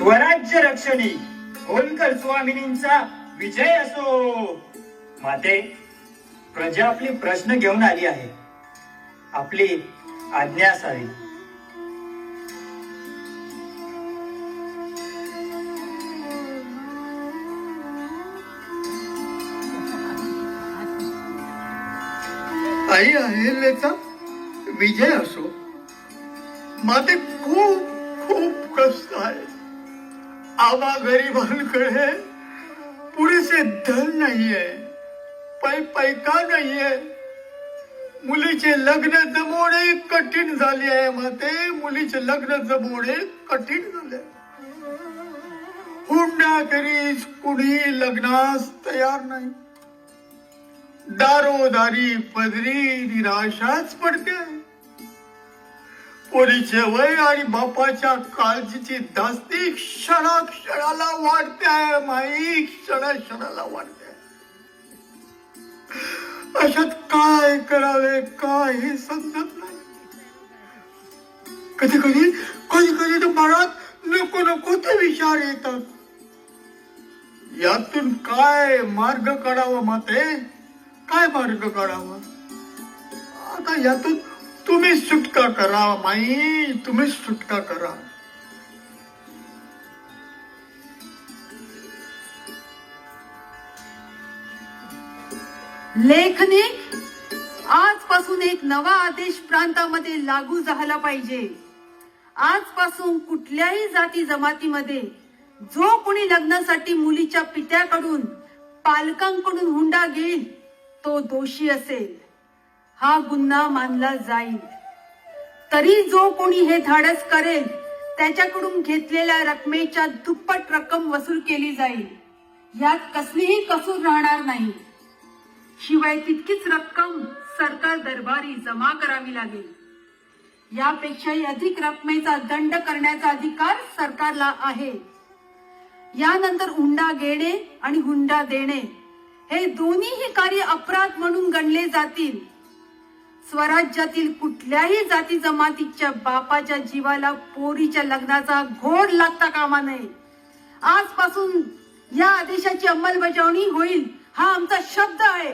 स्वराज्य रक्षणी. होलकर स्वामिनींचा विजय असो. माते प्रजा आपली प्रश्न घेऊन आली आहे. आपली आज्ञा असावी. आई अहिल्याचा विजय असो. माझे खूप खूप कष्ट आहे. आबा गरिबांकडे. पुरेसे धन नाहीये पै पैका नाहीये. मुलीचे लग्न जमवणे कठीण झाले आहे माते. मुलीचे लग्न जमवणे कठीण झाले हुंडा करीस कुणी लग्नास तयार नाही. दारोदारी पदरी निराशाच पडते. पोरीचे वय आणि बापाच्या काळजीची दास्ती क्षणा क्षणाला वाढते आहे माई क्षणा क्षणाला वाढते. अशात काय करावे काय हे समजत नाही. कधी कधी कधी कधी तर मनात नको नको ते विचार येतात. यातून काय मार्ग काढावा माते? काय मार्ग काढावा? आता यातून करा माई तुम्हीच सुटका करा. लेखनिक आजपासून एक नवा आदेश प्रांतामध्ये लागू झाला पाहिजे. आजपासून कुठल्याही जाती जमातीमध्ये जो कोणी लग्नासाठी मुलीच्या पित्याकडून पालकांकडून हुंडा घेईल तो दोषी असेल. हा गुन्हा मानला जाईल. तरी जो कोणी हे धाडस करेल त्याच्याकडून घेतलेल्या रकमेच्या दुप्पट रक्कम वसूल केली जाईल. यात कसलीही कसूर राहणार नाही. शिवाय तितकीच रक्कम सरकार दरबारी जमा करावी लागेल. यापेक्षाही अधिक रकमेचा दंड करण्याचा अधिकार सरकारला आहे. यानंतर हुंडा घेणे आणि हुंडा देणे हे दोन्हीही कार्य अपराध म्हणून गणले जातील. स्वराज्यातील कुठल्याही जाती जमातीच्या बापाच्या जीवाला पोरीच्या लग्नाचा घोड लागता कामा नये. आजपासून या आदेशाची अंमलबजावणी होईल हा आमचा शब्द आहे.